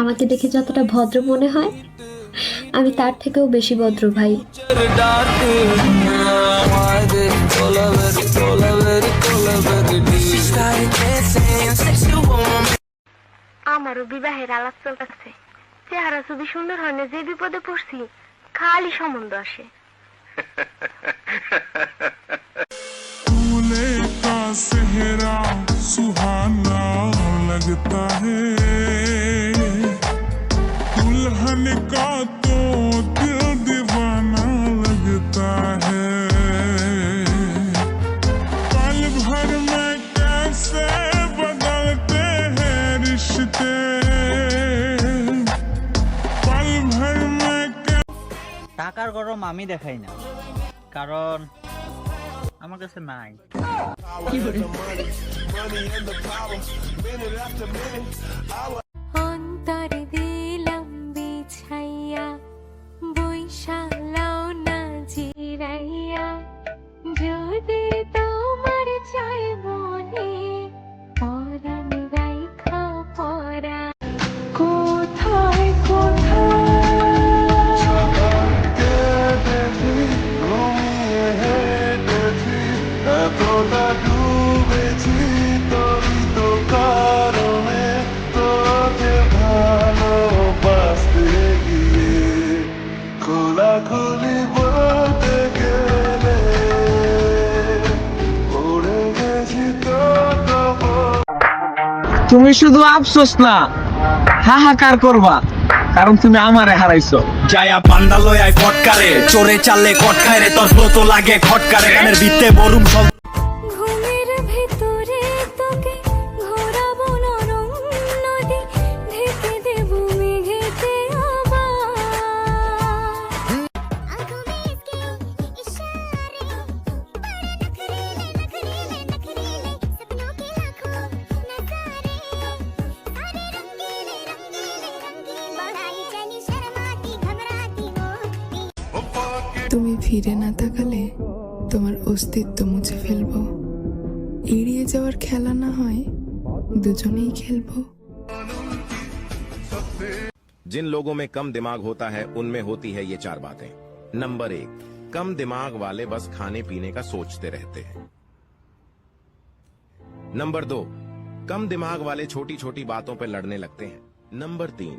আমাকে দেখে যতটা ভদ্র মনে হয় আমি তার থেকেও বেশি ভদ্র ভাই আমারও বিবাহের আলাপ চলতেছে চেহারা যদি সুন্দর হয় না যে বিপদে পড়ছি খালি সম্বন্ধ আসে दूल्हे का सेहरा सुहाना लगता है টাকার গরম আমি দেখাই না। কারণ আমার কাছে নাই। তুমি শুধু আফসোস না, হাহাকার করবা। কারণ তুমি আমারে হারাইছো। যায়া লয় আয় ফটকারে, চোরে চালে কটকারে তোর তো লাগে খটকারে গানের বিতে বরুম তুমি ফিরে না তাকালে তোমার অস্তিত্ব মুছে ফেলবো এড়িয়ে যাওয়ার খেলা না হয় দুজনেই খেলবো जिन लोगों में कम दिमाग होता है उनमें होती है ये चार बातें नंबर एक कम दिमाग वाले बस खाने पीने का सोचते रहते हैं नंबर दो कम दिमाग वाले छोटी छोटी बातों पर लड़ने लगते हैं नंबर तीन